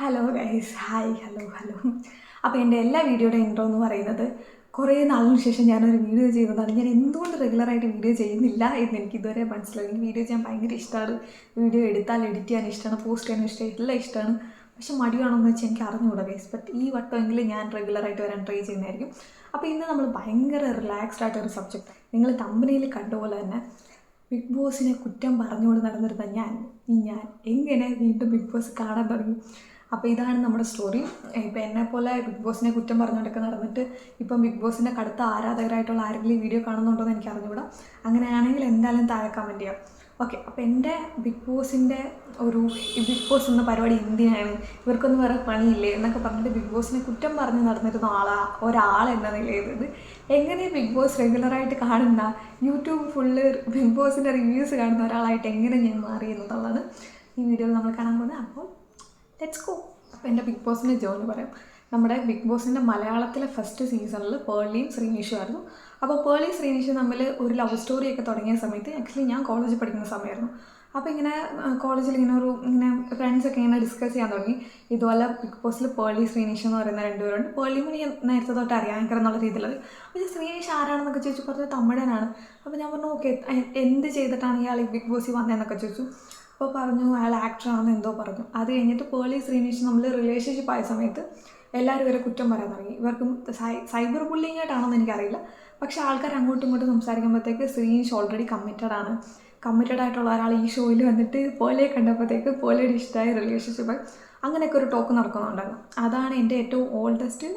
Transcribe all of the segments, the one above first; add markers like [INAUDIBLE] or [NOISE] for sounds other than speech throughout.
Hello guys hi hello hello അപ്പോൾ എന്റെ എല്ലാ വീഡിയോയുടെ ഇൻട്രോ എന്ന് പറയുന്നത് കുറേ നാളിന് ശേഷം ഞാനൊരു വീഡിയോ ചെയ്യുന്നതാണ്. ഞാൻ എന്തുകൊണ്ട് റെഗുലറായിട്ട് വീഡിയോ ചെയ്യുന്നില്ല എന്ന് എനിക്ക് ഇതുവരെ മനസ്സിലായി. എനിക്ക് വീഡിയോ ചെയ്യാൻ ഭയങ്കര ഇഷ്ടമാണ്. വീഡിയോ എടുത്താൽ എഡിറ്റ് ചെയ്യാൻ ഇഷ്ടമാണ് പോസ്റ്റ് ചെയ്യാൻ ഇഷ്ടം എല്ലാം ഇഷ്ടമാണ്. പക്ഷെ മടിയാണോന്ന് വെച്ചാൽ എനിക്ക് അറിഞ്ഞുകൂടാ ഗൈസ് ബട്ട് ഈ വട്ടമെങ്കിലും ഞാൻ റെഗുലറായിട്ട് വരാൻ ട്രൈ ചെയ്യുന്നതായിരിക്കും. അപ്പോൾ ഇന്ന് നമ്മൾ ഭയങ്കര റിലാക്സ്ഡ് ആയിട്ടൊരു സബ്ജക്റ്റ് നിങ്ങൾ തമ്പനിയിൽ കണ്ട പോലെ തന്നെ ബിഗ് ബോസിനെ കുറ്റം പറഞ്ഞുകൊണ്ട് നടന്നിരുന്ന ഞാൻ ഈ ഞാൻ എങ്ങനെ വീണ്ടും ബിഗ് ബോസ് കാണാൻ തുടങ്ങി? അപ്പോൾ ഇതാണ് നമ്മുടെ സ്റ്റോറി ഇപ്പോൾ എന്നെ പോലെ ബിഗ് ബോസിനെ കുറ്റം പറഞ്ഞുകൊണ്ടൊക്കെ നടന്നിട്ട് ഇപ്പം ബിഗ് ബോസിന്റെ കടുത്ത ആരാധകരായിട്ടുള്ള ആരെങ്കിലും ഈ വീഡിയോ കാണുന്നുണ്ടോ എന്ന് എനിക്ക് അറിഞ്ഞുകൂടാ. അങ്ങനെയാണെങ്കിൽ എന്തായാലും താഴെ കമന്റ് ചെയ്യാം. ഓക്കെ അപ്പോൾ എന്റെ ബിഗ് ബോസിന്റെ ഒരു ബിഗ് ബോസ് എന്ന പരിപാടി എന്തിനാണ്? ഇവർക്കൊന്നും വേറെ പണിയില്ലേ? എന്നൊക്കെ പറഞ്ഞിട്ട് ബിഗ് ബോസിനെ കുറ്റം പറഞ്ഞ് നടന്നിരുന്ന ആളാ ഒരാൾ എന്ന നിലയിലത് എങ്ങനെ ബിഗ് ബോസ് റെഗുലറായിട്ട് കാണുന്ന യൂട്യൂബ് ഫുള്ള് ബിഗ് ബോസിന്റെ റിവ്യൂസ് കാണുന്ന ഒരാളായിട്ട് എങ്ങനെ ഞാൻ മാറി എന്നുള്ളതാണ് ഈ വീഡിയോയിൽ നമ്മൾ കാണാൻ പോകുന്നത്. അപ്പോൾ ലെറ്റ്സ് ഗോ അപ്പോൾ എന്റെ ബിഗ് ബോസിന്റെ ജോലി പറയാം. നമ്മുടെ ബിഗ് ബോസിന്റെ മലയാളത്തിലെ ഫസ്റ്റ് സീസണിൽ പേർലിയും ശ്രീനിഷും ആയിരുന്നു. അപ്പോൾ പേർലി ശ്രീനിഷും തമ്മിൽ ഒരു ലവ് സ്റ്റോറിയൊക്കെ തുടങ്ങിയ സമയത്ത് ആക്ച്വലി ഞാൻ കോളേജിൽ പഠിക്കുന്ന സമയമായിരുന്നു. അപ്പോൾ ഇങ്ങനെ കോളേജിൽ ഇങ്ങനെ ഒരു ഇങ്ങനെ ഫ്രണ്ട്സൊക്കെ ഇങ്ങനെ ഡിസ്കസ് ചെയ്യാൻ തുടങ്ങി. ഇതുപോലെ ബിഗ് ബോസിൽ പേർലി ശ്രീനിഷ് എന്ന് പറയുന്ന രണ്ടുപേരുണ്ട്. പേർലി മണി നേരത്തെ തൊട്ട് അറിയാൻ എന്നുള്ള അപ്പോൾ ഞാൻ ശ്രീനിഷ് ആരാണെന്നൊക്കെ ചോദിച്ചു പറഞ്ഞത് തമിഴനാണ്. അപ്പോൾ ഞാൻ പറഞ്ഞു ഓക്കെ എന്ത് ചെയ്തിട്ടാണ് ഇയാൾ ബിഗ് ബോസിൽ വന്നതെന്നൊക്കെ ചോദിച്ചു. അപ്പോൾ പറഞ്ഞു അയാൾ ആക്ടറാണെന്ന് എന്തോ പറഞ്ഞു. അത് കഴിഞ്ഞിട്ട് പേളി ശ്രീനിഷ് നമ്മൾ റിലേഷൻഷിപ്പ് ആയ സമയത്ത് എല്ലാവരും ഇവരെ കുറ്റം പറയാൻ തുടങ്ങി. ഇവർക്കും സൈബർ ബുള്ളിങ് ആയിട്ടാണെന്ന് എനിക്കറിയില്ല. പക്ഷേ ആൾക്കാർ അങ്ങോട്ടും ഇങ്ങോട്ടും സംസാരിക്കുമ്പോഴത്തേക്ക് ശ്രീനിഷ് ഓൾറെഡി കമ്മിറ്റഡ് ആണ്. കമ്മിറ്റഡ് ആയിട്ടുള്ള ഒരാൾ ഈ ഷോയിൽ വന്നിട്ട് പോലെയെ കണ്ടപ്പോഴത്തേക്ക് പോലെയുടെ ഇഷ്ടമായ റിലേഷൻഷിപ്പ് അങ്ങനെയൊക്കെ ഒരു ടോക്ക് നടക്കുന്നുണ്ടായിരുന്നു. അതാണ് എന്റെ ഏറ്റവും ഓൾഡസ്റ്റ്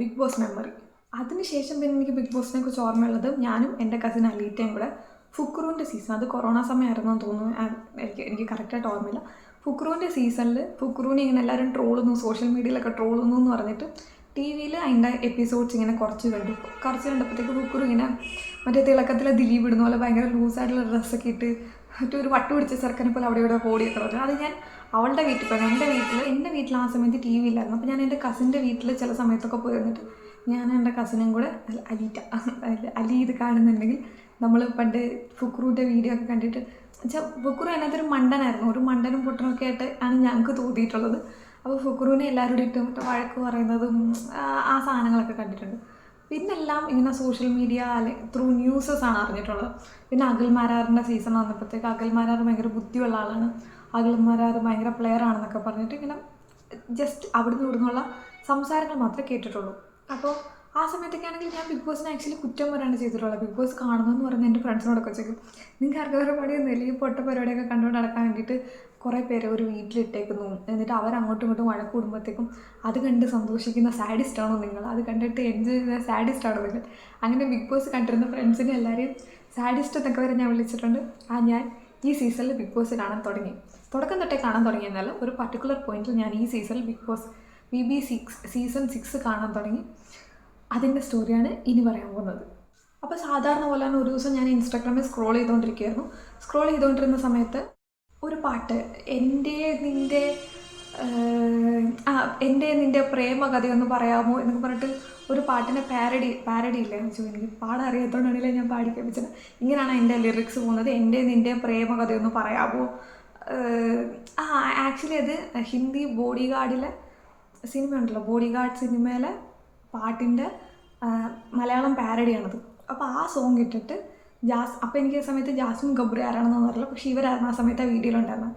ബിഗ് ബോസ് മെമ്മറി അതിനുശേഷം പിന്നെ എനിക്ക് ബിഗ് ബോസിനെ കുറിച്ച് ഓർമ്മയുള്ളത് ഞാനും എന്റെ കസിൻ അലീറ്റയും കൂടെ ഫുക്രുവിന്റെ സീസൺ അത് കൊറോണ സമയമായിരുന്നു എന്ന് തോന്നുന്നു. എനിക്ക് എനിക്ക് കറക്റ്റായിട്ട് ഓർമ്മയില്ല. ഫുക്രുവിന്റെ സീസണിൽ ഫുക്രുവിനെ ഇങ്ങനെ എല്ലാവരും ട്രോളുന്നു സോഷ്യൽ മീഡിയയിലൊക്കെ ട്രോളുന്നു എന്ന് പറഞ്ഞിട്ട് ടി വിയിൽ അതിന്റെ എപ്പിസോഡ്സ് ഇങ്ങനെ കുറച്ച് കണ്ടു. കുറച്ച് കണ്ടപ്പോഴത്തേക്ക് ഫുക്രു ഇങ്ങനെ മറ്റേ തിളക്കത്തിലെ ദിലീപ് ഇടുന്ന പോലെ ഭയങ്കര ലൂസായിട്ടുള്ള ഡ്രസ്സൊക്കെ ഇട്ട് മറ്റേ ഒരു വട്ട് പിടിച്ച ചെറുക്കനെ പോലെ അവിടെ ഇവിടെ ഓടിയൊക്കെ പറഞ്ഞു. അത് ഞാൻ അവളുടെ വീട്ടിൽ പോയത് എന്റെ വീട്ടിൽ എന്റെ വീട്ടിൽ ആ സമയത്ത് ടി വി ഇല്ലായിരുന്നു. അപ്പോൾ ഞാൻ എന്റെ കസിന്റെ വീട്ടിൽ ചില സമയത്തൊക്കെ പോയി വന്നിട്ട് ഞാൻ എന്റെ കസിനും കൂടെ അലീറ്റ അലി ഇത് കാണുന്നുണ്ടെങ്കിൽ നമ്മൾ പണ്ട് ഫുക്രുവിന്റെ വീഡിയോ ഒക്കെ കണ്ടിട്ട് വെച്ചാൽ ഫുക്രു അതിനകത്തൊരു മണ്ടനായിരുന്നു. ഒരു മണ്ടനും പൊട്ടനും ഒക്കെ ആയിട്ട് ആണ് ഞങ്ങൾക്ക് തോന്നിയിട്ടുള്ളത്. അപ്പോൾ ഫുക്രുവിനെ എല്ലാവരോടും ഇട്ട് വഴക്ക് പറയുന്നതും ആ, സാധനങ്ങളൊക്കെ കണ്ടിട്ടുണ്ട്. പിന്നെല്ലാം ഇങ്ങനെ സോഷ്യൽ മീഡിയ അല്ലെ ത്രൂ ന്യൂസസ് ആണ് അറിഞ്ഞിട്ടുള്ളത്. പിന്നെ അഖിൽമാരാറിന്റെ സീസൺ വന്നപ്പോഴത്തേക്ക് അഖിൽമാരാർ ഭയങ്കര ബുദ്ധിയുള്ള ആളാണ്. അഗൽമാരാർ ഭയങ്കര പ്ലെയർ ആണെന്നൊക്കെ പറഞ്ഞിട്ട് ഇങ്ങനെ ജസ്റ്റ് അവിടുന്ന് ഇവിടുന്നുള്ള സംസാരങ്ങൾ മാത്രമേ കേട്ടിട്ടുള്ളൂ. അപ്പോൾ ആ സമയത്തൊക്കെ ആണെങ്കിൽ ഞാൻ ബിഗ് ബോസിനെ ആക്ച്വലി കുറ്റം പറയാണ് ചെയ്തിട്ടുള്ളത്. ബിഗ് ബോസ് കാണുന്നതെന്ന് പറഞ്ഞ് എന്റെ ഫ്രണ്ട്സിനോടൊക്കെ ചോദിക്കും നിങ്ങൾക്ക് ആർക്കും പണിയൊന്നും ഈ പൊട്ട പരിപാടിയൊക്കെ കണ്ടുകൊണ്ട് നടക്കാൻ വേണ്ടിയിട്ട് കുറേ പേര് ഒരു വീട്ടിലിട്ടേക്കുന്നു. എന്നിട്ട് അവർ അങ്ങോട്ടും ഇങ്ങോട്ടും വഴക്ക് കൂടുമ്പോഴത്തേക്കും അത് കണ്ട് സന്തോഷിക്കുന്ന സാഡിസ്റ്റാണോ നിങ്ങൾ? അത് കണ്ടിട്ട് എൻജോയ് ചെയ്യുന്ന സാഡിസ്റ്റാണോ നിങ്ങൾ? അങ്ങനെ ബിഗ് ബോസ് കണ്ടിരുന്ന ഫ്രണ്ട്സിനെ എല്ലാവരെയും സാഡിസ്റ്റ് എന്നൊക്കെ വരെ ഞാൻ വിളിച്ചിട്ടുണ്ട്. ആ ഞാൻ ഈ സീസണിൽ ബിഗ് ബോസ് കാണാൻ തുടങ്ങി. തുടക്കം തൊട്ടേ കാണാൻ തുടങ്ങിയെന്നല്ല ഒരു പർട്ടിക്കുലർ പോയിന്റിൽ ഞാൻ ഈ സീസണിൽ Bigg Boss B B six season six കാണാൻ തുടങ്ങി. അതിന്റെ സ്റ്റോറിയാണ് ഇനി പറയാൻ പോകുന്നത്. അപ്പോൾ സാധാരണ പോലെ തന്നെ ഒരു ദിവസം ഞാൻ ഇൻസ്റ്റാഗ്രാമിൽ സ്ക്രോൾ ചെയ്തുകൊണ്ടിരിക്കുകയായിരുന്നു സ്ക്രോൾ ചെയ്തുകൊണ്ടിരുന്ന സമയത്ത് ഒരു പാട്ട് എന്റെ നിന്റെ ആ എന്റെ നിന്റെ പ്രേമകഥ ഒന്ന് പറയാമോ എന്നൊക്കെ പറഞ്ഞിട്ട് ഒരു പാട്ടിന്റെ പാരഡി പാരഡി ഇല്ല എന്ന് വെച്ചാൽ എനിക്ക് പാടാൻ അറിയാത്തതുകൊണ്ടാണല്ലേ ഞാൻ പാടി കേൾപ്പിച്ചത് ഇങ്ങനെയാണ് എന്റെ ലിറിക്സ് പോകുന്നത്. എന്റെ നിന്റെ പ്രേമകഥ ഒന്ന് പറയാമോ ആ ആക്ച്വലി അത് ഹിന്ദി ബോഡി ഗാർഡിലെ സിനിമ ഉണ്ടല്ലോ ബോഡി ഗാർഡ് സിനിമയിലെ പാട്ടിന്റെ മലയാളം പാരഡിയാണത്. അപ്പോൾ ആ സോങ് ഇട്ടിട്ട് ജാസ് അപ്പോൾ എനിക്ക് ആ സമയത്ത് ജാസ്മിൻ ഗബ്രി ആരാണെന്നൊന്നും അറിയില്ല. പക്ഷെ ഇവരായിരുന്നു ആ സമയത്ത് ആ വീഡിയോയിലുണ്ടായിരുന്നത്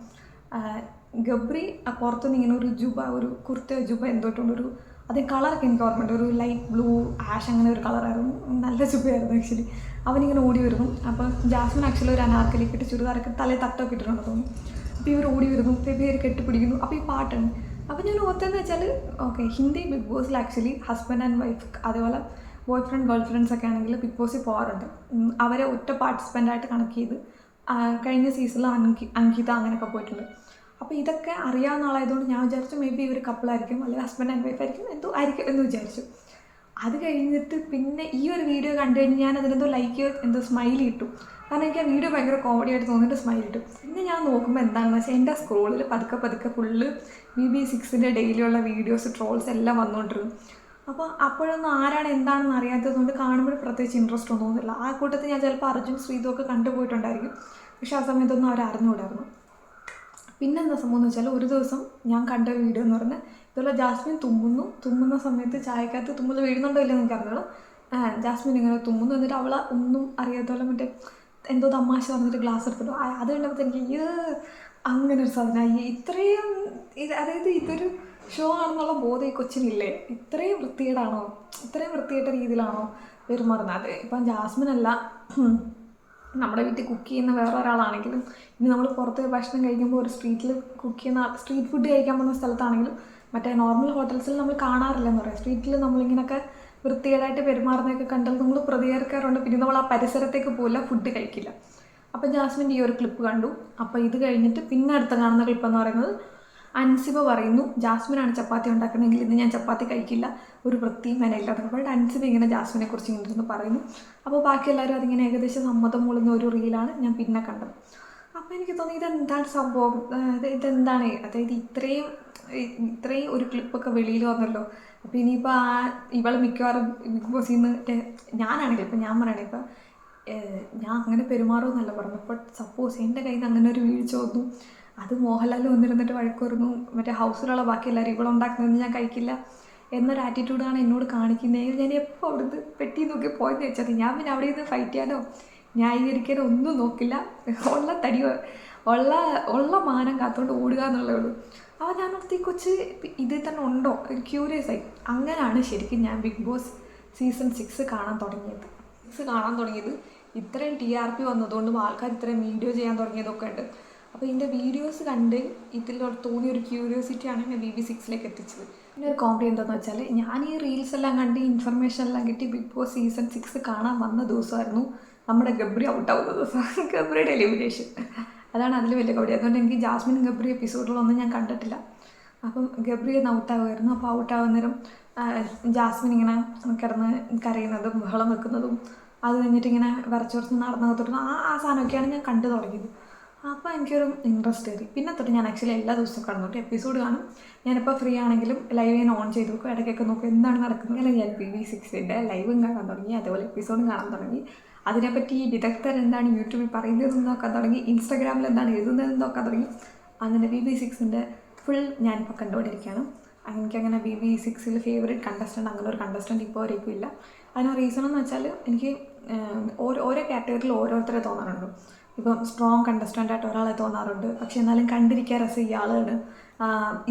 ഗബ്രി പുറത്തുനിന്ന് ഇങ്ങനെ ഒരു ജുബ ഒരു കുർത്ത ജുബ എന്തോട്ടുണ്ടൊരു അത് കളറൊക്കെ എനിക്ക് ഓർമ്മയുണ്ട്. ഒരു ലൈറ്റ് ബ്ലൂ ആഷ് അങ്ങനെ ഒരു കളറായിരുന്നു നല്ല ജുബയായിരുന്നു ആക്ച്വലി അവനിങ്ങനെ ഓടി വരുന്നു. അപ്പോൾ ജാസ്മിൻ ആക്ച്വലി ഒരു അനാർക്കലി ഇട്ട് ചുരിദാറൊക്കെ തലേ തട്ടൊക്കെ ഇട്ടിട്ടുണ്ടെന്ന് തോന്നുന്നു. അപ്പോൾ ഇവർ ഓടി വരുന്നു. പേര് കെട്ടിപ്പിടിക്കുന്നു. അപ്പോൾ ഈ പാട്ടാണ് അപ്പോൾ ഞാൻ ഓർത്തെന്ന് വെച്ചാൽ ഓക്കെ ഹിന്ദി ബിഗ് ബോസിൽ ആക്ച്വലി ഹസ്ബൻഡ് ആൻഡ് വൈഫ് അതേപോലെ ബോയ് ഫ്രണ്ട് ഗേൾ ഫ്രണ്ട്സ് ഒക്കെ ആണെങ്കിൽ ബിഗ് ബോസിൽ പോകാറുണ്ട്. അവരെ ഒറ്റ പാർട്ടിസിപ്പന്റ് ആയിട്ട് കണക്ട് ചെയ്ത് കഴിഞ്ഞ സീസണിൽ അങ്കി അങ്കിത അങ്ങനെയൊക്കെ പോയിട്ടുണ്ട്. അപ്പോൾ ഇതൊക്കെ അറിയാവുന്ന ആളായതുകൊണ്ട് ഞാൻ വിചാരിച്ചു മേ ബി ഇവർ കപ്പിളായിരിക്കും അല്ലെങ്കിൽ ഹസ്ബൻഡ് ആൻഡ് വൈഫ് ആയിരിക്കും എന്തോ ആയിരിക്കും എന്ന് വിചാരിച്ചു. അത് കഴിഞ്ഞിട്ട് പിന്നെ ഈ ഒരു വീഡിയോ കണ്ടു കഴിഞ്ഞ് ഞാൻ അതിനെന്തോ ലൈക്ക് എന്തോ സ്മൈൽ ഇട്ടു. കാരണം എനിക്ക് ആ വീഡിയോ ഭയങ്കര കോമഡി ആയിട്ട് തോന്നിയിട്ട് സ്മൈൽ ഇട്ടു. പിന്നെ ഞാൻ നോക്കുമ്പോൾ എന്താണെന്ന് വെച്ചാൽ എന്റെ സ്ക്രോളിൽ പതുക്കെ പതുക്കെ ഫുള്ള് ബി ബി സിക്സിന്റെ ഡെയിലിയുള്ള വീഡിയോസ് ട്രോൾസ് എല്ലാം വന്നുകൊണ്ടിരുന്നു അപ്പോൾ അപ്പോഴൊന്നും ആരാണ് എന്താണെന്ന് അറിയാത്തതുകൊണ്ട് കാണുമ്പോൾ പ്രത്യേകിച്ച് ഇൻട്രസ്റ്റ് ഒന്നും തോന്നില്ല. ആ കൂട്ടത്തിൽ ഞാൻ ചിലപ്പോൾ അർജുൻ ശ്രീതു ഒക്കെ കണ്ടുപോയിട്ടുണ്ടായിരിക്കും. പക്ഷേ ആ സമയത്തൊന്നും അവർ അറിഞ്ഞുകൂടായിരുന്നു. പിന്നെ എന്താ സംഭവം എന്ന് വെച്ചാൽ ഒരു ദിവസം ഞാൻ കണ്ട വീഡിയോ എന്ന് പറഞ്ഞാൽ ഇതുപോലെ ജാസ്മിൻ തുമ്മുന്നു. തുമ്മുന്ന സമയത്ത് ചായക്കകത്ത് തുമ്മുന്നത് വീഴുന്നുണ്ടോ ഇല്ലെന്ന് എനിക്ക് അറിഞ്ഞോളൂ ജാസ്മിൻ ഇങ്ങനെ തുമ്മുന്നു. എന്നിട്ട് അവളെ ഒന്നും അറിയാത്ത പോലെ മറ്റേ എന്തോ തമാശ പറഞ്ഞിട്ട് ഗ്ലാസ് എടുത്തിട്ട് അത് കണ്ടപ്പോൾ എനിക്ക് ഇത് അങ്ങനെ ഒരു സാധനം ഇത്രയും ഇത് അതായത് ഇതൊരു ഷോ ആണെന്നുള്ള ബോധം ഈ കൊച്ചിനില്ലേ? ഇത്രയും വൃത്തികേടാണോ? ഇത്രയും വൃത്തികെട്ട രീതിയിലാണോ പെരുമാറുന്നത്? അത് ഇപ്പം ജാസ്മിൻ അല്ല നമ്മുടെ വീട്ടിൽ കുക്ക് ചെയ്യുന്ന വേറെ ഒരാളാണെങ്കിലും ഇനി നമ്മൾ പുറത്ത് ഭക്ഷണം കഴിക്കുമ്പോൾ ഒരു സ്ട്രീറ്റിൽ കുക്ക് ചെയ്യുന്ന സ്ട്രീറ്റ് ഫുഡ് കഴിക്കാൻ പോകുന്ന സ്ഥലത്താണെങ്കിലും മറ്റേ നോർമൽ ഹോട്ടൽസിൽ നമ്മൾ കാണാറില്ല എന്ന് പറയാം സ്ട്രീറ്റിൽ നമ്മളിങ്ങനെയൊക്കെ വൃത്തികേടായിട്ട് പെരുമാറുന്നതൊക്കെ കണ്ടാൽ നമ്മൾ പ്രതികരിക്കാറുണ്ട്. പിന്നെ നമ്മൾ ആ പരിസരത്തേക്ക് പോകില്ല ഫുഡ് കഴിക്കില്ല. അപ്പോൾ ജാസ്മിന്റെ ഈ ഒരു ക്ലിപ്പ് കണ്ടു. അപ്പോൾ ഇത് കഴിഞ്ഞിട്ട് പിന്നെ അടുത്ത കാണുന്ന ക്ലിപ്പ് എന്ന് പറയുന്നത് അൻസിബ പറയുന്നു ജാസ്മിനാണ് ചപ്പാത്തി ഉണ്ടാക്കണമെങ്കിൽ ഇന്ന് ഞാൻ ചപ്പാത്തി കഴിക്കില്ല. ഒരു വൃത്തിയും അപ്പോൾ അൻസിബ ഇങ്ങനെ ജാസ്മിനെ കുറിച്ച് ഇങ്ങനെ ഇരുന്ന് പറയുന്നു. അപ്പോൾ ബാക്കി എല്ലാവരും അതിങ്ങനെ ഏകദേശം സമ്മതം മൂളുന്ന ഒരു റീലാണ് ഞാൻ പിന്നെ കണ്ടത്. അപ്പോൾ എനിക്ക് തോന്നി ഇതെന്താണ് സംഭവം? ഇതെന്താണ്? അതായത് ഇത്രയും ഇത്രയും ഒരു ക്ലിപ്പൊക്കെ വെളിയിൽ വന്നല്ലോ. അപ്പോൾ ഇനിയിപ്പോൾ ആ ഇവൾ മിക്കവാറും ബിഗ് ബോസിൽ നിന്ന് ഞാനാണെങ്കിൽ ഇപ്പം ഞാൻ പറയണേ ഇപ്പം ഞാൻ അങ്ങനെ പെരുമാറുമെന്നല്ല പറഞ്ഞു അപ്പോൾ സപ്പോസ് എന്റെ കയ്യിൽ നിന്ന് അങ്ങനെ ഒരു വീഴ്ച വന്നു. അത് മോഹൻലാൽ വന്നിരുന്നിട്ട് വഴക്കുറന്നു മറ്റേ ഹൗസിലുള്ള ബാക്കി എല്ലാവരും ഇവിടെ ഉണ്ടാക്കുന്നത് ഞാൻ കഴിക്കില്ല എന്നൊരു ആറ്റിറ്റ്യൂഡാണ് എന്നോട് കാണിക്കുന്നത് ഞാൻ എപ്പോൾ അവിടുന്ന് പെട്ടി നോക്കി പോയെന്ന് വെച്ചത്? ഞാൻ പിന്നെ അവിടെ നിന്ന് ഫൈറ്റ് ചെയ്യാനോ ന്യായീകരിക്കാനോ ഒന്നും നോക്കില്ല. ഉള്ള തടി ഉള്ള ഉള്ള മാനം കാത്തോണ്ട് ഓടുക എന്നുള്ളേ ഉള്ളൂ. അപ്പോൾ ഞാൻ ഒത്തിരി കൊച്ച്. ഇതിൽ തന്നെ ഉണ്ടോ? ക്യൂരിയസ് ആയി. അങ്ങനെയാണ് ശരിക്കും ഞാൻ ബിഗ് ബോസ് സീസൺ സിക്സ് കാണാൻ തുടങ്ങിയത്. സിക്സ് കാണാൻ തുടങ്ങിയത്. ഇത്രയും ടി ആർ പി വന്നതുകൊണ്ടും ആൾക്കാർ ഇത്രയും വീഡിയോ ചെയ്യാൻ തുടങ്ങിയതൊക്കെ ഉണ്ട്. അപ്പോൾ ഇതിന്റെ വീഡിയോസ് കണ്ട് ഇതിൽ തോന്നിയ ഒരു ക്യൂരിയോസിറ്റിയാണ് എന്നെ ബി ബി സിക്സിലേക്ക് എത്തിച്ചത്. പിന്നെ ഒരു കോമഡി എന്താണെന്ന് വെച്ചാൽ ഞാൻ ഈ റീൽസ് എല്ലാം കണ്ട് ഇൻഫർമേഷൻ എല്ലാം കിട്ടി ബിഗ് ബോസ് സീസൺ സിക്സ് കാണാൻ വന്ന ദിവസമായിരുന്നു. നമ്മുടെ ഗബ്രി ഔട്ടാവുന്ന ദിവസം. [LAUGHS] ഗബ്രിയുടെ എലിമിനേഷൻ അതാണ് അതിൽ വലിയ കവിടി. അതുകൊണ്ട് എനിക്ക് ജാസ്മിൻ ഗബ്രി എപ്പിസോഡുകളൊന്നും ഞാൻ കണ്ടിട്ടില്ല. അപ്പം ഗബ്രി ഒന്ന് ഔട്ടാവുമായിരുന്നു. അപ്പോൾ ഔട്ടാവുന്നേരം ജാസ്മിൻ ഇങ്ങനെ കിടന്ന് കരയുന്നതും ബഹളം വെക്കുന്നതും അത് കഴിഞ്ഞിട്ട് ഇങ്ങനെ വിറച്ചുറച്ച് നടന്നു തൊട്ട് ആ ആ സാധനമൊക്കെയാണ് ഞാൻ കണ്ടു തുടങ്ങിയത്. അപ്പോൾ എനിക്കൊരു ഇൻട്രസ്റ്റ് കയറി പിന്നെ തൊട്ട് ഞാൻ ആക്ച്വലി എല്ലാ ദിവസവും കടന്നോട്ട്. എപ്പിസോഡ് കാണും. ഞാനിപ്പോൾ ഫ്രീ ആണെങ്കിലും ലൈവ് ഞാൻ ഓൺ ചെയ്ത് നോക്കും. ഇടയ്ക്കൊക്കെ നോക്കും എന്താണ് നടക്കുന്നത്. അല്ലെങ്കിൽ ഞാൻ പി വി സിക്സിന്റെ ലൈവും കാണാൻ തുടങ്ങി. അതേപോലെ എപ്പിസോഡും കാണാൻ തുടങ്ങി. അതിനെപ്പറ്റി വിദഗ്ധർ എന്താണ് യൂട്യൂബിൽ പറയുന്നതെന്ന് നോക്കാൻ തുടങ്ങി ഇൻസ്റ്റാഗ്രാമിൽ എന്താണ് എഴുതുന്നതെന്ന് നോക്കാൻ തുടങ്ങി. അങ്ങനെ ബി ബി സിക്സിന്റെ ഫുൾ ഞാനിപ്പോൾ കണ്ടുകൊണ്ടിരിക്കുകയാണ്. എനിക്കങ്ങനെ ബി ബി സിക്സിൽ ഫേവറേറ്റ് കണ്ടസ്റ്റന്റ് അങ്ങനെ ഒരു കണ്ടസ്റ്റന്റ് ഇപ്പോൾ വരേക്കും ഇല്ല. അതിന് റീസൺ എന്ന് വെച്ചാൽ എനിക്ക് ഓരോ ഓരോ കാറ്റഗറിയിൽ ഓരോരുത്തരെ തോന്നാറുണ്ട്. ഇപ്പം സ്ട്രോങ് കണ്ടസ്റ്റന്റ് ആയിട്ട് ഒരാളെ തോന്നാറുണ്ട്. പക്ഷെ എന്നാലും കണ്ടിരിക്കാൻ രസം ഇയാളാണ്.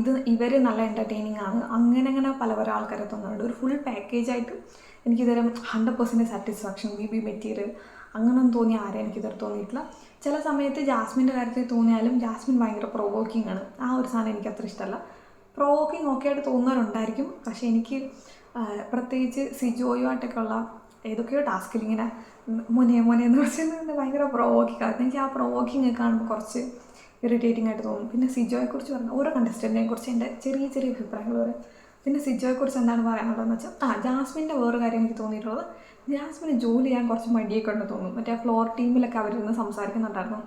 ഇത് ഇവർ നല്ല എന്റർടൈനിങ് ആണ്. അങ്ങനെ അങ്ങനെ പല പല ആൾക്കാരെ തോന്നാറുണ്ട്. ഒരു ഫുൾ പാക്കേജായിട്ട് എനിക്കിതുവരെ ഹൺഡ്രഡ് പെർസെന്റ് സാറ്റിസ്ഫാക്ഷൻ വി ബി മെറ്റീരിയൽ അങ്ങനൊന്നും തോന്നിയ ആരെയും എനിക്കിതുവരെ തോന്നിയിട്ടില്ല. ചില സമയത്ത് ജാസ്മിന്റെ കാര്യത്തിൽ തോന്നിയാലും ജാസ്മിൻ ഭയങ്കര പ്രൊവോക്കിംഗ് ആണ്. ആ ഒരു സാധനം എനിക്ക് അത്ര ഇഷ്ടമല്ല പ്രൊവോക്കിംഗ് ഒക്കെ ആയിട്ട് തോന്നുന്നവരുണ്ടായിരിക്കും. പക്ഷേ എനിക്ക് പ്രത്യേകിച്ച് സിജോയുമായിട്ടൊക്കെ ഉള്ള ഏതൊക്കെയോ ടാസ്കിൽ ഇങ്ങനെ മുനെ മുനെ എന്ന് വെച്ചിട്ടുണ്ടെങ്കിൽ ഭയങ്കര പ്രൊവോക്കിംഗ് ആയിരുന്നു എനിക്ക് ആ പ്രൊവോക്കിംഗ് കാണുമ്പോൾ കുറച്ച് ഇറിറ്റേറ്റിംഗ് ആയിട്ട് തോന്നും. പിന്നെ സിജോയെക്കുറിച്ച് പറഞ്ഞാൽ ഓരോ കണ്ടസ്റ്റന്റിനെ കുറിച്ച് എന്റെ ചെറിയ ചെറിയ അഭിപ്രായങ്ങൾ പറയാം. പിന്നെ സിജോയെക്കുറിച്ച് എന്താണ് പറയാനുള്ളതെന്ന് വെച്ചാൽ ആ ജാസ്മിന്റെ വേറെ കാര്യം എനിക്ക് തോന്നിയിട്ടുള്ളത് ജാസ്മിന് ജോലി ചെയ്യാൻ കുറച്ച് മടിയൊക്കെ ഉണ്ട് തോന്നും മറ്റേ ഫ്ലോർ ടീമിലൊക്കെ അവരിന്ന് സംസാരിക്കുന്നുണ്ടായിരുന്നു.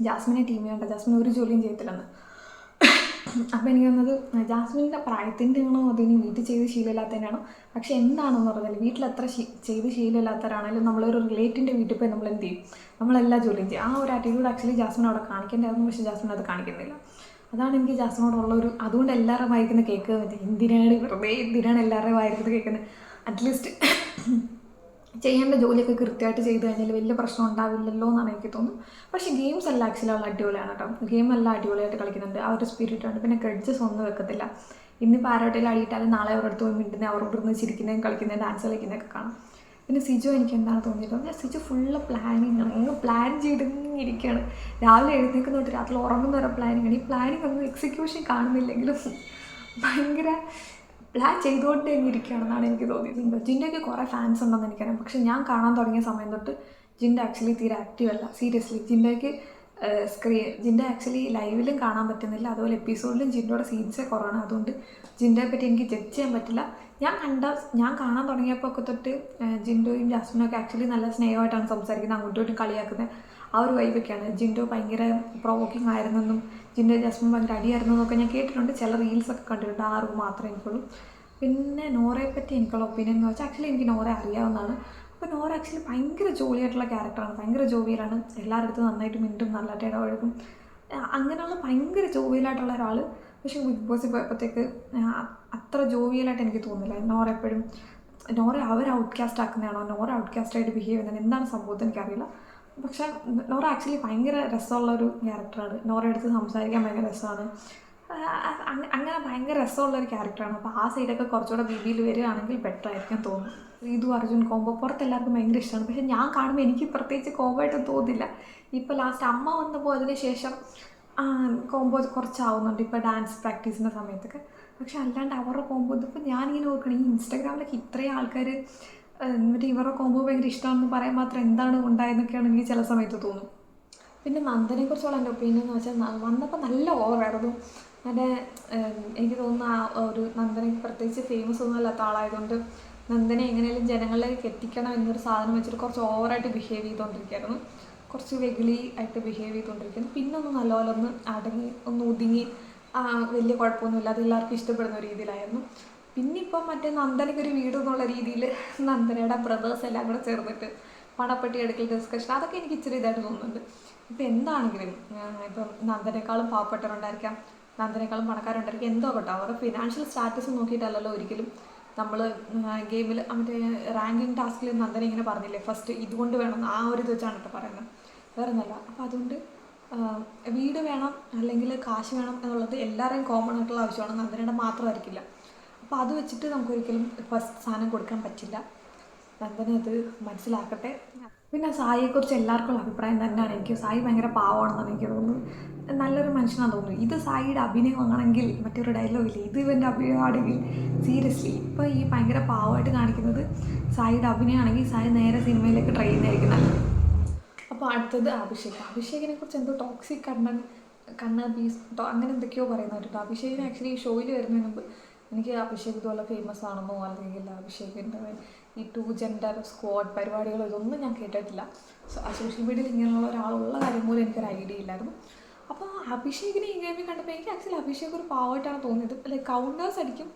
ജാസ്മിനെ ടീമിൽ ജാസ്മിൻ ഒരു ജോലിയും ചെയ്യത്തില്ലെന്ന്. അപ്പോൾ എനിക്ക് തോന്നുന്നത് ജാസ്മിന്റെ പ്രായത്തിന്റെ ആണോ അതിന് വീട്ടിൽ ചെയ്ത് ശീലമില്ലാത്തതിനാണോ? പക്ഷെ എന്താണെന്ന് പറഞ്ഞാൽ ശീ- ചെയ്ത് ശീലമില്ലാത്തവരാണെങ്കിലും നമ്മളൊരു റിലേറ്റീവിന്റെ വീട്ടിൽ പോയി നമ്മൾ എന്ത് ചെയ്യും? നമ്മളെല്ലാ ജോലിയും ചെയ്യും. ആ ഒരു ആറ്റിറ്റ്യൂഡ് ആക്ച്വലി ജാസ്മിൻ അവിടെ കാണിക്കേണ്ടതായിരുന്നു പക്ഷേ ജാസ്മിൻ അത് കാണിക്കുന്നില്ല. അതാണ് എനിക്ക് ജാസ്മോടുള്ള ഒരു അതുകൊണ്ട് എല്ലാവരും വായിക്കുന്ന കേക്ക് എന്തിനാണ് വെറുതെ എന്തിനാണ് എല്ലാവരും വായിക്കുന്നത് കേൾക്കുന്നത് അറ്റ്ലീസ്റ്റ് [LAUGHS] ചെയ്യേണ്ട ജോലിയൊക്കെ കൃത്യമായിട്ട് ചെയ്തു കഴിഞ്ഞാൽ വലിയ പ്രശ്നം ഉണ്ടാവില്ലല്ലോ എന്നാണ് എനിക്ക് തോന്നുന്നത്. പക്ഷേ ഗെയിംസ് എല്ലാം ആക്ച്വലി ഉള്ള അടിപൊളിയാണ് കേട്ടോ. ഗെയിം എല്ലാം അടിപൊളിയായിട്ട് കളിക്കുന്നുണ്ട്. ആ ഒരു സ്പിരിറ്റ് ഉണ്ട്. പിന്നെ ക്രെഡിറ്റ്സ് ഒന്നും വെക്കത്തില്ല. ഇന്നിപ്പോൾ ആരോട്ടെങ്കിലും അടിയിട്ടാലും നാളെ അവരുടെ അടുത്ത് പോയി മിണ്ടുന്നത് അവരോട് ഇരുന്ന് ചിരിക്കുന്നതും കളിക്കുന്നതും ഡാൻസ് കളിക്കുന്നതൊക്കെ കാണാം. പിന്നെ സിജു എനിക്ക് എന്താണ് തോന്നിയിട്ടുള്ളത് സിജു ഫുള്ള് പ്ലാനിങ് ആണ്. അങ്ങ് പ്ലാൻ ചെയ്തിരിക്കുകയാണ് രാവിലെ എഴുന്നേക്കുന്ന തൊട്ട് രാത്രി ഉറങ്ങുന്ന വരെ പ്ലാനിങ് ആണ്. ഈ പ്ലാനിങ് ഒന്നും എക്സിക്യൂഷൻ കാണുന്നില്ലെങ്കിലും ഭയങ്കര പ്ലാൻ ചെയ്തുകൊണ്ടേ ഇരിക്കുകയാണെന്നാണ് എനിക്ക് തോന്നിയിട്ടുണ്ട് ജിന്റെയൊക്കെ കുറേ ഫാൻസ് ഉണ്ടെന്ന് എനിക്കറിയാം. പക്ഷെ ഞാൻ കാണാൻ തുടങ്ങിയ സമയം തൊട്ട് ജിന്റെ ആക്ച്വലി തീരെ ആക്റ്റീവ് അല്ല. സീരിയസ്ലി ജിന്റെയൊക്കെ സ്ക്രീൻ ജിന്റെ ആക്ച്വലി ലൈവിലും കാണാൻ പറ്റുന്നില്ല. അതുപോലെ എപ്പിസോഡിലും ജിന്റെ സീൻസേ കുറവാണ്. അതുകൊണ്ട് ജിന്റെ പറ്റി എനിക്ക് ജഡ്ജ് ചെയ്യാൻ പറ്റില്ല. ഞാൻ കണ്ട ഞാൻ കാണാൻ തുടങ്ങിയപ്പോൾ ഒക്കെ തൊട്ട് ജിൻഡോയും ജാസ്മിനും ഒക്കെ ആക്ച്വലി നല്ല സ്നേഹമായിട്ടാണ് സംസാരിക്കുന്നത്. അങ്ങോട്ടും ഇങ്ങോട്ടും കളിയാക്കുന്നത്. ആ ഒരു വൈബൊക്കെയാണ് ജിൻഡോ ഭയങ്കര പ്രൊവോക്കിംഗ് ആയിരുന്നെന്നും ജിൻഡോ ജാസ്മിൻ ഭയങ്കര അടിയായിരുന്നു എന്നൊക്കെ ഞാൻ കേട്ടിട്ടുണ്ട്. ചില റീൽസൊക്കെ കണ്ടിട്ടുണ്ട്. ആ അറിവ് മാത്രമേ എനിക്കുള്ളൂ. പിന്നെ നോറയെ പറ്റി എനിക്കുള്ള ഒപ്പീനിയൻ എന്ന് വെച്ചാൽ ആക്ച്വലി എനിക്ക് നോറെ അറിയാവുന്നതാണ്. അപ്പോൾ നോറ ആക്ച്വലി ഭയങ്കര ജോലിയായിട്ടുള്ള ക്യാരക്ടറാണ് ഭയങ്കര ജോവിയലാണ് എല്ലാവരുടെ അടുത്തും നന്നായിട്ട് മിണ്ടും നല്ലതായിട്ട് ഇടപഴകും അങ്ങനെയുള്ള ഭയങ്കര ജോവിയലായിട്ടുള്ള ഒരാൾ പക്ഷേ ബിഗ് ബോസിൽ പോയപ്പോഴത്തേക്ക് അത്ര ജോവിയലായിട്ട് എനിക്ക് തോന്നുന്നില്ല. നോറ എപ്പോഴും നോറ അവർ ഔട്ട്കാസ്റ്റ് ആക്കുന്നതാണോ? നോറ ഔട്ട്കാസ്റ്റ് ആയിട്ട് ബിഹേവ് ചെയ്യുന്നത് എന്താണ് സംഭവത്തിൽ എനിക്കറിയില്ല. പക്ഷേ നോറ ആക്ച്വലി ഭയങ്കര രസമുള്ള ഒരു ക്യാരക്ടറാണ് നോറ എടുത്ത് സംസാരിക്കാൻ ഭയങ്കര രസമാണ്. അങ്ങനെ ഭയങ്കര രസമുള്ള ഒരു ക്യാരക്ടറാണ്. അപ്പോൾ ആ സൈഡൊക്കെ കുറച്ചുകൂടെ ബി ബിയിൽ വരികയാണെങ്കിൽ ബെറ്റർ ആയിരിക്കും തോന്നുന്നു ഇതു അർജുൻ കോംബോ പുറത്ത് എല്ലാവർക്കും ഭയങ്കര ഇഷ്ടമാണ്. പക്ഷെ ഞാൻ കാണുമ്പോൾ എനിക്ക് പ്രത്യേകിച്ച് കോംബോ തോന്നില്ല. ഇപ്പോൾ ലാസ്റ്റ് അമ്മ വന്നു പോയതിന് ശേഷം കോംബോ കുറച്ചാവുന്നുണ്ട്. ഇപ്പോൾ ഡാൻസ് പ്രാക്ടീസിന്റെ സമയത്തൊക്കെ. പക്ഷെ അല്ലാണ്ട് അവരുടെ കോംബോ ഇതിപ്പോൾ ഞാനിങ്ങനെ ഓർക്കണം ഈ ഇൻസ്റ്റാഗ്രാമിലൊക്കെ ഇത്രയും ആൾക്കാർ എന്നിട്ട് ഇവരുടെ കോംബോ ഭയങ്കര ഇഷ്ടമാണെന്ന് പറയാൻ മാത്രം എന്താണ് ഉണ്ടായെന്നൊക്കെയാണ് എനിക്ക് ചില സമയത്ത് തോന്നും. പിന്നെ നന്ദനെക്കുറിച്ചുള്ള എന്റെ ഒപ്പീനിയൻ എന്ന് വെച്ചാൽ വന്നപ്പോൾ നല്ല ഓവറായിരുന്നു എന്റെ എനിക്ക് തോന്നുന്നു ആ ഒരു നന്ദനയ്ക്ക് പ്രത്യേകിച്ച് ഫേമസ് ഒന്നും അല്ലാത്ത ആളായതുകൊണ്ട് നന്ദനെ എങ്ങനെയും ജനങ്ങളിലേക്ക് എത്തിക്കണം എന്നൊരു സാധനം വെച്ചിട്ട് കുറച്ച് ഓവറായിട്ട് ബിഹേവ് ചെയ്തുകൊണ്ടിരിക്കുകയായിരുന്നു കുറച്ച് വെകിളി ആയിട്ട് ബിഹേവ് ചെയ്തുകൊണ്ടിരിക്കുന്നു പിന്നെ ഒന്ന് നല്ലപോലെ ഒന്ന് അടങ്ങി ഒന്ന് ഒതുങ്ങി വലിയ കുഴപ്പമൊന്നുമില്ല. അത് എല്ലാവർക്കും ഇഷ്ടപ്പെടുന്ന രീതിയിലായിരുന്നു. പിന്നെ ഇപ്പം മറ്റേ നന്ദനയ്ക്ക് ഒരു വീട് എന്നുള്ള രീതിയിൽ നന്ദനയുടെ ബ്രദേഴ്സ് എല്ലാം കൂടെ ചേർന്നിട്ട് പണപ്പെട്ടി എടുക്കൽ ഡിസ്കഷൻ അതൊക്കെ എനിക്ക് ഇച്ചിരി ഇതായിട്ട് തോന്നുന്നുണ്ട്. ഇപ്പം എന്താണെങ്കിലും ഇപ്പം നന്ദനേക്കാളും പാവപ്പെട്ടവരുണ്ടായിരിക്കാം. നന്ദനേക്കാളും പണക്കാരുണ്ടായിരിക്കും എന്തോ കേട്ടോ അവരുടെ ഫിനാൻഷ്യൽ സ്റ്റാറ്റസ് നോക്കിയിട്ടല്ലല്ലോ ഒരിക്കലും നമ്മൾ ഗെയിമിൽ മറ്റേ റാങ്കിങ് ടാസ്കിൽ നന്ദന ഇങ്ങനെ പറഞ്ഞില്ലേ? ഫസ്റ്റ് ഇതുകൊണ്ട് വേണം ആ ഒരു ഇത് വെച്ചാണ് കേട്ടോ പറയുന്നത്. വേറെ ഒന്നല്ല അപ്പോൾ അതുകൊണ്ട് വീട് വേണം അല്ലെങ്കിൽ കാശ് വേണം എന്നുള്ളത് എല്ലാവരെയും കോമൺ ആയിട്ടുള്ള ആവശ്യമാണ്. നന്ദനയുടെ മാത്രമായിരിക്കില്ല. അപ്പോൾ അത് വെച്ചിട്ട് നമുക്കൊരിക്കലും ഫസ്റ്റ് സാധനം കൊടുക്കാൻ പറ്റില്ല. നന്ദന അത് മനസ്സിലാക്കട്ടെ. പിന്നെ സായിയെക്കുറിച്ച് എല്ലാവർക്കും അഭിപ്രായം തന്നെയാണ്. എനിക്ക് സായി ഭയങ്കര പാവമാണെന്നാണ് എനിക്ക് തോന്നുന്നത്. നല്ലൊരു മനുഷ്യനാണെന്ന് തോന്നുന്നു. ഇത് സായിയുടെ അഭിനയമാണെങ്കിൽ മറ്റൊരു ഡയലോഗില്ല ഇത് ഇവന്റെ അഭിനയമാണെങ്കിൽ സീരിയസ്ലി ഇപ്പോൾ ഈ ഭയങ്കര പാവമായിട്ട് കാണിക്കുന്നത് സായിയുടെ അഭിനയമാണെങ്കിൽ സായി നേരെ സിനിമയിലേക്ക് ട്രൈ ചെയ്യുന്നതായിരിക്കും നല്ലത്. അപ്പോൾ അടുത്തത് അഭിഷേക്. അഭിഷേകിനെ കുറിച്ച് എന്തോ ടോക്സിക് കണ്ണൻ കണ്ണ ബീസ് അങ്ങനെ എന്തൊക്കെയോ പറയുന്നത് കേട്ടോ അഭിഷേകിന് ആക്ച്വലി ഷോയിൽ വരുന്നതിന് മുമ്പ് എനിക്ക് അഭിഷേക് ഇതുപോലെ ഫേമസ് ആണെന്നോ അല്ലെങ്കിൽ അഭിഷേകിന്റെ ഈ ടു ജെൻഡർ സ്ക്വാഡ് പരിപാടികൾ ഇതൊന്നും ഞാൻ കേട്ടിട്ടില്ല. സോ ആ സോഷ്യൽ മീഡിയയിൽ ഇങ്ങനെയുള്ള ഒരാളുള്ള കാര്യം പോലും എനിക്കൊരു ഐഡിയ ഇല്ലായിരുന്നു. അപ്പോൾ അഭിഷേകിനെ ഈ ഗെയിമിൽ കണ്ടപ്പോൾ എനിക്ക് ആക്ച്വലി അഭിഷേക് ഒരു പാവമായിട്ടാണ് തോന്നിയത്. അല്ലെ കൗണ്ടേഴ്സ് അടിക്കും.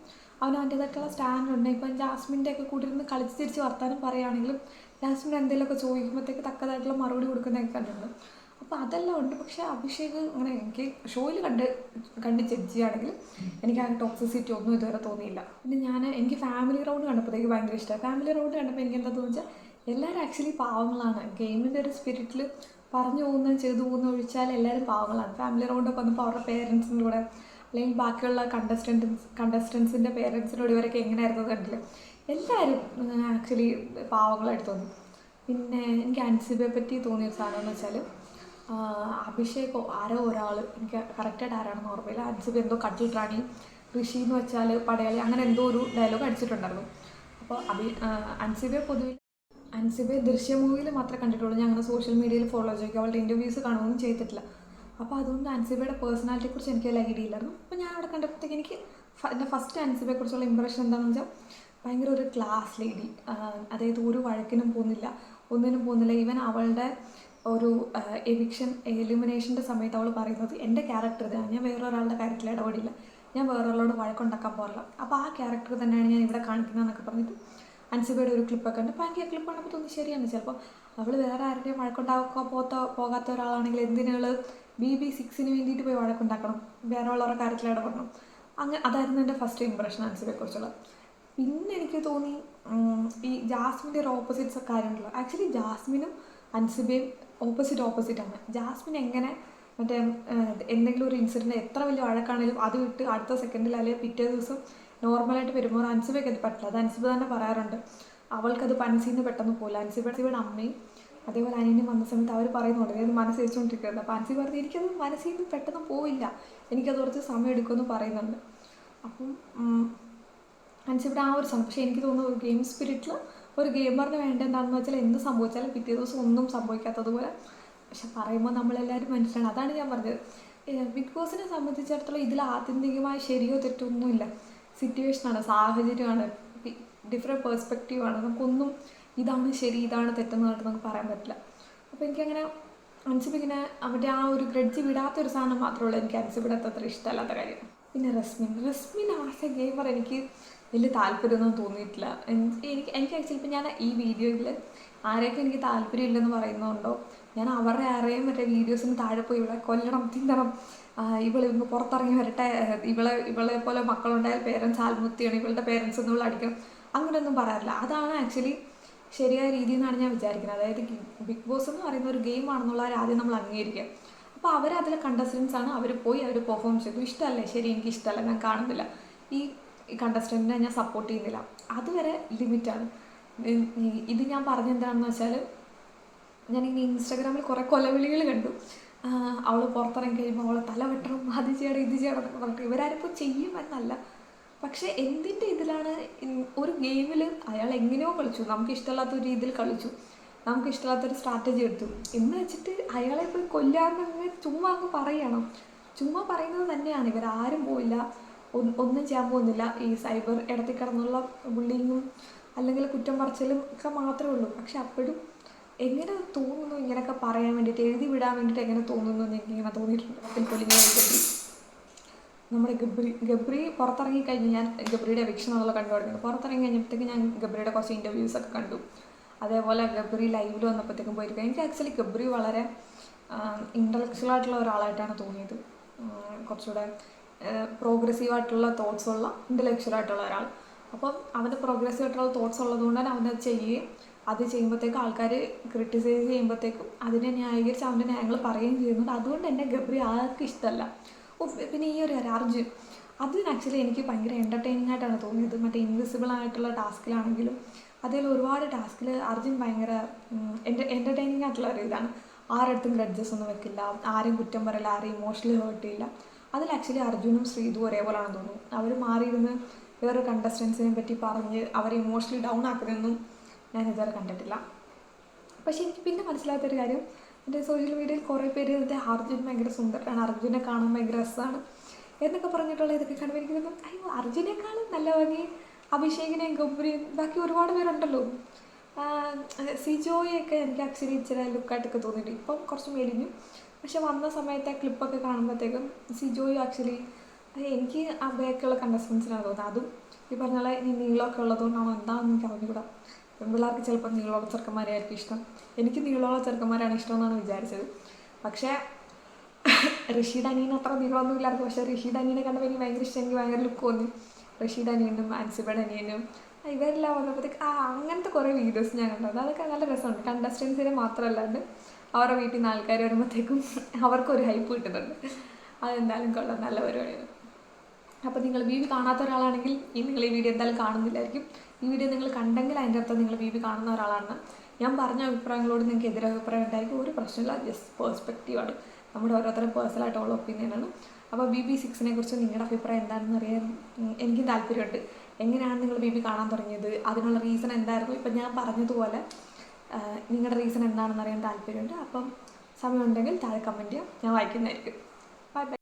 അവൻ അവന്റേതായിട്ടുള്ള സ്റ്റാൻഡ് ഉണ്ട്. ഇപ്പം ജാസ്മിന്റെ ഒക്കെ കൂട്ടിരുന്ന് കളിച്ച് തിരിച്ച് വർത്താനം പറയുകയാണെങ്കിലും ജാസ്മിൻ എന്തെങ്കിലുമൊക്കെ ചോദിക്കുമ്പോഴത്തേക്ക് തക്കതായിട്ടുള്ള മറുപടി കൊടുക്കുന്നതൊക്കെ കണ്ടിട്ടുണ്ട്. അപ്പോൾ അതെല്ലാം ഉണ്ട്. പക്ഷേ അഭിഷേക് അങ്ങനെ എനിക്ക് ഷോയിൽ കണ്ട് കണ്ട് ജഡ്ജ് ചെയ്യുകയാണെങ്കിൽ എനിക്ക് ആ ടോക്സിസിറ്റി ഒന്നും ഇതുവരെ തോന്നിയില്ല. പിന്നെ ഞാൻ എനിക്ക് ഫാമിലി റൗണ്ട് കണ്ടപ്പോഴത്തേക്ക് ഭയങ്കര ഇഷ്ടമാണ് ഫാമിലി റൗണ്ട് കണ്ടപ്പോൾ എനിക്ക് എന്താ വെച്ചാൽ എല്ലാവരും ആക്ച്വലി പാവങ്ങളാണ്. ഗെയിമിന്റെ ഒരു സ്പിരിറ്റിൽ പറഞ്ഞു പോകുന്ന ചെയ്തു പോകുന്ന ഒഴിച്ചാൽ എല്ലാവരും പാവങ്ങളാണ്. ഫാമിലി റൗണ്ടൊക്കെ വന്നപ്പോൾ അവരുടെ പേരൻസിന്റെ കൂടെ അല്ലെങ്കിൽ ബാക്കിയുള്ള കണ്ടസ്റ്റൻസ് കണ്ടസ്റ്റൻസിന്റെ പേരൻസിനോട് ഇവരൊക്കെ എങ്ങനെയായിരുന്നു കണ്ടില്ല? എല്ലാവരും ആക്ച്വലി പാവങ്ങളായിട്ട് തോന്നി. പിന്നെ എനിക്ക് അൻസിബയെ പറ്റി തോന്നിയ സാധനം എന്ന് വെച്ചാൽ അഭിഷേകോ ആരോ ഒരാൾ എനിക്ക് കറക്റ്റായിട്ട് ആരാണെന്ന് ഓർമ്മയില്ല. അജിബ് എന്തോ കട്ടിൽ ഋഷി എന്ന് വെച്ചാൽ പടയാളി അങ്ങനെ എന്തോ ഒരു ഡയലോഗ് അടിച്ചിട്ടുണ്ടായിരുന്നു. അപ്പോൾ അഭി അൻസിബെ പൊതുവിൽ അൻസിബെ ദൃശ്യ മൂവിയിൽ മാത്രമേ കണ്ടിട്ടുള്ളൂ. ഞാൻ അങ്ങനെ സോഷ്യൽ മീഡിയയിൽ ഫോളോ ചെയ്യും അവളുടെ ഇന്റർവ്യൂസ് കാണുകയൊന്നും ചെയ്തിട്ടില്ല. അപ്പോൾ അതുകൊണ്ട് അൻസിബയുടെ പേഴ്സണാലിറ്റിയെ കുറിച്ച് എനിക്ക് വലിയ ഐഡിയ ഇല്ലായിരുന്നു. അപ്പോൾ ഞാൻ അവിടെ കണ്ടപ്പോഴത്തേക്ക് എനിക്ക് എന്റെ ഫസ്റ്റ് അൻസിബയെക്കുറിച്ചുള്ള ഇമ്പ്രഷൻ എന്താണെന്ന് വെച്ചാൽ ഭയങ്കര ഒരു ക്ലാസ് ലേഡി അതായത് ഒരു വഴക്കിനും പോകുന്നില്ല ഒന്നിനും പോകുന്നില്ല. ഈവൻ അവളുടെ ഒരു എവിക്ഷൻ എലിമിനേഷന്റെ സമയത്ത് അവൾ പറയുന്നത് എന്റെ ക്യാരക്ടർ ഇതാണ് ഞാൻ വേറൊരാളുടെ കാര്യത്തിൽ ഇടപെടില്ല. ഞാൻ വേറൊരാളോട് വഴക്കുണ്ടാക്കാൻ പോകില്ല അപ്പോൾ ആ ക്യാരക്ടർ തന്നെയാണ് ഞാൻ ഇവിടെ കാണിക്കുന്നതെന്നൊക്കെ പറഞ്ഞിട്ട് അൻസിബയുടെ ഒരു ക്ലിപ്പൊക്കെ ഉണ്ട്. അപ്പോൾ എനിക്ക് ആ ക്ലിപ്പ് കണ്ടപ്പോൾ തോന്നി ശരിയാണ്. ചിലപ്പോൾ അവൾ വേറെ ആരുടെയും വഴക്കുണ്ടാക്കാൻ പോത്ത പോകാത്ത ഒരാളാണെങ്കിൽ എന്തിനുകൾ ബി ബി സിക്സിന് വേണ്ടിയിട്ട് പോയി വഴക്കുണ്ടാക്കണം? വേറെ ഉള്ളവരുടെ കാര്യത്തിൽ ഇടപെടണം. അങ്ങനെ അതായിരുന്നു എന്റെ ഫസ്റ്റ് ഇമ്പ്രഷൻ അൻസിബയെക്കുറിച്ചുള്ള പിന്നെ എനിക്ക് തോന്നി ഈ ജാസ്മിന്റെ ഒരു ഓപ്പോസിറ്റ്സ് ഒക്കെ കാര്യമുണ്ടല്ലോ ആക്ച്വലി ജാസ്മിനും അൻസിബയും ഓപ്പോസിറ്റ് ഓപ്പോസിറ്റ് ആണ്. ജാസ്മിൻ എങ്ങനെ മറ്റേ എന്തെങ്കിലും ഒരു ഇൻസിഡന്റ് എത്ര വലിയ വഴക്കാണെങ്കിലും അത് വിട്ട് അടുത്ത സെക്കൻഡിൽ അല്ലെങ്കിൽ പിറ്റേ ദിവസം നോർമലായിട്ട് വരുമ്പോൾ അൻസിബയ്ക്ക് അത് പറ്റില്ല. അത് അൻസിബ തന്നെ പറയാറുണ്ട്. അവൾക്കത് മനസ്സിൽ പെട്ടെന്ന് പോകില്ല അൻസിബ അൻസിബയുടെ അമ്മയും അതേപോലെ അനിയനും വന്ന സമയത്ത് അവർ പറയുന്നുണ്ട്. അതായത് മനസ്സ് വെച്ചുകൊണ്ടിരിക്കുന്നത് അപ്പോൾ അൻസി പറഞ്ഞു എനിക്കത് മനസ്സിൽ പെട്ടെന്ന് പോയില്ല എനിക്കത് കുറച്ച് സമയം എടുക്കുമെന്ന് പറയുന്നുണ്ട്. അപ്പം അൻസിബിയുടെ ആ ഒരു സമയം പക്ഷേ എനിക്ക് തോന്നുന്നു ഗെയിം സ്പിരിറ്റിൽ ഒരു ഗെയിമറിന് വേണ്ട എന്താണെന്ന് വെച്ചാൽ എന്ത് സംഭവിച്ചാലും പിറ്റേ ദിവസം ഒന്നും സംഭവിക്കാത്തതുപോലെ പക്ഷെ പറയുമ്പോൾ നമ്മളെല്ലാവരും മനസ്സിലാണ് അതാണ് ഞാൻ പറഞ്ഞത്. ബിഗ് ബോസിനെ സംബന്ധിച്ചിടത്തോളം ഇതിൽ ആത്യന്തികമായ ശരിയോ തെറ്റോ ഒന്നുമില്ല. സിറ്റുവേഷനാണ് സാഹചര്യമാണ് ഡിഫറെന്റ് പേഴ്സ്പെക്റ്റീവാണ് നമുക്കൊന്നും ഇതാണ് ശരി ഇതാണ് തെറ്റെന്ന് പറഞ്ഞിട്ട് നമുക്ക് പറയാൻ പറ്റില്ല. അപ്പോൾ എനിക്കങ്ങനെ അൻസിബിങ്ങനെ അവരുടെ ആ ഒരു ഗ്രഡ്ജ് വിടാത്തൊരു സാധനം മാത്രമേ ഉള്ളൂ. എനിക്ക് അൻസിബിയുടെ അത്ര ഇഷ്ടമല്ലാത്ത കാര്യം. പിന്നെ റസ്മിൻ. റസ്മിൻ ആസ് ഗെയിമർ എനിക്ക് വലിയ താല്പര്യമൊന്നും തോന്നിയിട്ടില്ല. എനിക്ക് എനിക്ക് ആക്ച്വലി ഇപ്പം ഞാൻ ഈ വീഡിയോയിൽ ആരെയൊക്കെ എനിക്ക് താല്പര്യമില്ലെന്ന് പറയുന്നുണ്ടോ ഞാൻ അവരുടെ ആരെയും മറ്റേ വീഡിയോസിന് താഴെ പോയി ഇവിടെ കൊല്ലണം തിന്നണം. ഇവളെ ഇന്ന് പുറത്തിറങ്ങി വരട്ടെ. ഇവളെ ഇവളെ പോലെ മക്കളുണ്ടായാൽ പേരൻസ് ആത്മഹത്യയാണ് ഇവളുടെ പേരൻസ് ഒന്നും ഇവിടെ അടിക്കണം. അങ്ങനെയൊന്നും പറയാറില്ല. അതാണ് ആക്ച്വലി ശരിയായ രീതി എന്നാണ് ഞാൻ വിചാരിക്കുന്നത്. അതായത് ബിഗ് ബോസ് എന്ന് പറയുന്ന ഒരു ഗെയിം ആണെന്നുള്ള ആദ്യം നമ്മൾ അംഗീകരിക്കുക. അപ്പോൾ അവർ അതിലെ കണ്ടസ്റ്റൻസ് ആണ് അവർ പോയി അവർ പെർഫോം ചെയ്തു. ഇഷ്ടമല്ലേ? ശരി എനിക്ക് ഇഷ്ടമല്ല ഞാൻ കാണുന്നില്ല. ഈ കണ്ടസ്റ്റന്റിനെ ഞാൻ സപ്പോർട്ട് ചെയ്യുന്നില്ല. അതുവരെ ലിമിറ്റാണ് ഇത് ഞാൻ പറഞ്ഞെന്താണെന്ന് വെച്ചാൽ ഞാൻ ഇനി ഇൻസ്റ്റാഗ്രാമിൽ കുറേ കൊലവിളികൾ കണ്ടു. അവൾ പുറത്തിറങ്ങി കഴിയുമ്പോൾ അവളെ തല വെട്ടണം അത് ചെയ്യണം ഇത് ചെയ്യണം എന്നൊക്കെ പറഞ്ഞു ഇവരാരിപ്പോൾ ചെയ്യുമെന്നല്ല. പക്ഷേ എന്തിന്റെ ഇതിലാണ് ഒരു ഗെയിമിൽ അയാൾ എങ്ങനെയോ കളിച്ചു. നമുക്ക് ഇഷ്ടമില്ലാത്ത ഒരു രീതിയിൽ കളിച്ചു. നമുക്ക് ഇഷ്ടമില്ലാത്തൊരു സ്ട്രാറ്റജി എടുത്തു. എന്ന് വെച്ചിട്ട് അയാളെ പോയി കൊല്ലാന്ന് ചുമ്മാ അങ്ങ് പറയണം. ചുമ്മാ പറയുന്നത് തന്നെയാണ്. ഇവരാരും പോയില്ല. ഒന്നും ചെയ്യാൻ പോകുന്നില്ല. ഈ സൈബർ ഇടത്തിൽ കിടന്നുള്ള ബുള്ളിങ്ങും അല്ലെങ്കിൽ കുറ്റം പറച്ചിലും ഒക്കെ മാത്രമേ ഉള്ളൂ. പക്ഷെ അപ്പോഴും എങ്ങനെ തോന്നുന്നു ഇങ്ങനെയൊക്കെ പറയാൻ വേണ്ടിയിട്ട് എഴുതി വിടാൻ വേണ്ടിയിട്ട് എങ്ങനെ തോന്നുന്നു എന്ന് എനിക്ക് ഇങ്ങനെ തോന്നിയിട്ടുണ്ട്. അതിൽ ഗബ്രി. നമ്മുടെ ഗബ്രി ഗബ്രി പുറത്തിറങ്ങി കഴിഞ്ഞ് ഞാൻ ഗബ്രിയുടെ എവിക്ഷൻ എന്നുള്ള കണ്ടു തുടങ്ങി. പുറത്തിറങ്ങി കഴിഞ്ഞപ്പോഴത്തേക്ക് ഞാൻ ഗബ്രിയുടെ കുറച്ച് ഇന്റർവ്യൂസ് ഒക്കെ കണ്ടു. അതേപോലെ ഗബ്രി ലൈവിൽ വന്നപ്പോഴത്തേക്കും പോയിരിക്കും എനിക്ക് ആക്ച്വലി ഗബ്രി വളരെ ഇന്റലക്ച്വൽ ആയിട്ടുള്ള ഒരാളായിട്ടാണ് തോന്നിയത്. കുറച്ചുകൂടെ പ്രോഗ്രസീവ് ആയിട്ടുള്ള തോട്ട്സ് ഉള്ള ഇന്റലക്ച്വൽ ആയിട്ടുള്ള ഒരാൾ. അപ്പം അവന് പ്രോഗ്രസീവ് ആയിട്ടുള്ള തോട്ട്സ് ഉള്ളതുകൊണ്ട് തന്നെ അവനത് ചെയ്യുകയും അത് ചെയ്യുമ്പോഴത്തേക്കും ആൾക്കാർ ക്രിട്ടിസൈസ് ചെയ്യുമ്പോഴത്തേക്കും അതിനെ ന്യായീകരിച്ച് അവന്റെ ന്യായങ്ങൾ പറയുകയും ചെയ്യുന്നുണ്ട്. അതുകൊണ്ട് തന്നെ ഗബ്രി ആർക്കും ഇഷ്ടമല്ല. പിന്നെ ഈ ഒരു അർജുൻ അത് ആക്ച്വലി എനിക്ക് ഭയങ്കര എന്റർടൈനിങ് ആയിട്ടാണ് തോന്നിയത്. മറ്റേ ഇൻവിസിബിൾ ആയിട്ടുള്ള ടാസ്കിലാണെങ്കിലും അതിൽ ഒരുപാട് ടാസ്കിൽ അർജുൻ ഭയങ്കര എന്റെ എന്റർടൈനിങ് ആയിട്ടുള്ള ഒരു ഇതാണ്. ആരടുത്തും ഗ്രഡ്ജസ് ഒന്നും വെക്കില്ല. ആരെയും കുറ്റം പറയില്ല. ആരെയും ഇമോഷണലി ഹേർട്ട് ചെയ്യില്ല. അതിൽ ആക്ച്വലി അർജുനും ശ്രീതു ഒരേപോലെയാണെന്ന് തോന്നുന്നു. അവർ മാറിയിരുന്ന് വേറൊരു കണ്ടസ്റ്റൻസിനെ പറ്റി പറഞ്ഞ് അവരെ ഇമോഷണലി ഡൗൺ ആക്കുന്നതൊന്നും ഞാൻ ഇതുവരെ കണ്ടിട്ടില്ല. പക്ഷേ എനിക്ക് പിന്നെ മനസ്സിലാത്തൊരു കാര്യം എന്റെ സോഷ്യൽ മീഡിയയിൽ കുറേ പേര് ഇതിന്റെ അർജുൻ ഭയങ്കര സുന്ദരനാണ് അർജുനെ കാണാൻ ഭയങ്കര രസമാണ് എന്നൊക്കെ പറഞ്ഞിട്ടുള്ള ഇതൊക്കെ കാണുമ്പോൾ എനിക്ക് തോന്നും അയ്യോ അർജുനേക്കാളും നല്ല ഭംഗി അഭിഷേകിനെയും ഗബ്രിയും ബാക്കി ഒരുപാട് പേരുണ്ടല്ലോ. സിജോയൊക്കെ എനിക്ക് ആക്ച്വലി ഇച്ചിരി ലുക്കായിട്ടൊക്കെ തോന്നിയിട്ടുണ്ട്. ഇപ്പം കുറച്ച് മെലിഞ്ഞു. പക്ഷെ വന്ന സമയത്ത് ആ ക്ലിപ്പൊക്കെ കാണുമ്പോഴത്തേക്കും സിജോയ് ആക്ച്വലി എനിക്ക് ആ ബാക്കിയുള്ള കണ്ടസ്റ്റൻസിനാണ് തോന്നുന്നത് അതും ഈ പറഞ്ഞ പോലെ ഈ നീളമൊക്കെ ഉള്ളതുകൊണ്ടാണോ എന്താണെന്ന് എനിക്ക് അറിഞ്ഞുകൂടാ. പെൺപിള്ളേർക്ക് ചിലപ്പോൾ നീളമുള്ള ചെറുക്കന്മാരെയായിരിക്കും ഇഷ്ടം. എനിക്ക് നീളമുള്ള ചെറുക്കന്മാരാണ് ഇഷ്ടം എന്നാണ് വിചാരിച്ചത്. പക്ഷേ റഷീദ് അനിയൻ അത്ര നീളമൊന്നും ഇല്ലായിരുന്നു. പക്ഷേ റഷീദ് അനിയനെ കണ്ടപ്പോൾ എനിക്ക് ഭയങ്കര ഇഷ്ടം എനിക്ക് ഭയങ്കര ലുക്ക് തോന്നി. റഷീദ് അനിയനും ആൻസിബയുടെ അനിയനും ഇവരെല്ലാം വന്നപ്പോഴത്തേക്ക് ആ അങ്ങനത്തെ കുറേ വീഡിയോസ് ഞാൻ കണ്ടത് അതൊക്കെ നല്ല രസമുണ്ട്. കണ്ടസ്റ്റൻസിനെ മാത്രമല്ലാണ്ട് അവരുടെ വീട്ടിൽ നിന്ന് ആൾക്കാർ വരുമ്പോഴത്തേക്കും അവർക്കൊരു ഹൈപ്പ് കിട്ടുന്നുണ്ട്. അതെന്തായാലും കൊള്ളാം നല്ല പരിപാടിയാണ്. അപ്പോൾ നിങ്ങൾ ബി വി കാണാത്ത ഒരാളാണെങ്കിൽ ഈ നിങ്ങൾ ഈ വീഡിയോ എന്തായാലും കാണുന്നില്ലായിരിക്കും. ഈ വീഡിയോ നിങ്ങൾ കണ്ടെങ്കിൽ അതിന്റെ അർത്ഥം നിങ്ങൾ ബി വി കാണുന്ന ഒരാളാണ് ഞാൻ പറഞ്ഞ അഭിപ്രായങ്ങളോട് നിങ്ങൾക്ക് എതിരഭിപ്രായം ഉണ്ടായിരിക്കും. ഒരു പ്രശ്നമില്ല ജസ്റ്റ് പേഴ്സ്പെക്റ്റീവാണ് നമ്മുടെ ഓരോരുത്തരും പേഴ്സണലായിട്ടുള്ള ഒപ്പീനിയനാണ് അപ്പോൾ ബി ബി സിക്സിനെ കുറിച്ച് നിങ്ങളുടെ അഭിപ്രായം എന്താണെന്ന് അറിയാൻ എനിക്കും താല്പര്യമുണ്ട്. എങ്ങനെയാണ് നിങ്ങൾ ബി ബി കാണാൻ തുടങ്ങിയത്? അതിനുള്ള റീസൺ എന്തായിരുന്നു? ഇപ്പം ഞാൻ പറഞ്ഞതുപോലെ നിങ്ങളുടെ റീസൺ എന്താണെന്ന് അറിയാൻ താല്പര്യമുണ്ട്. അപ്പം സമയമുണ്ടെങ്കിൽ താഴെ കമന്റ് ചെയ്യാം. ഞാൻ വായിക്കുന്നതായിരിക്കും. Bye bye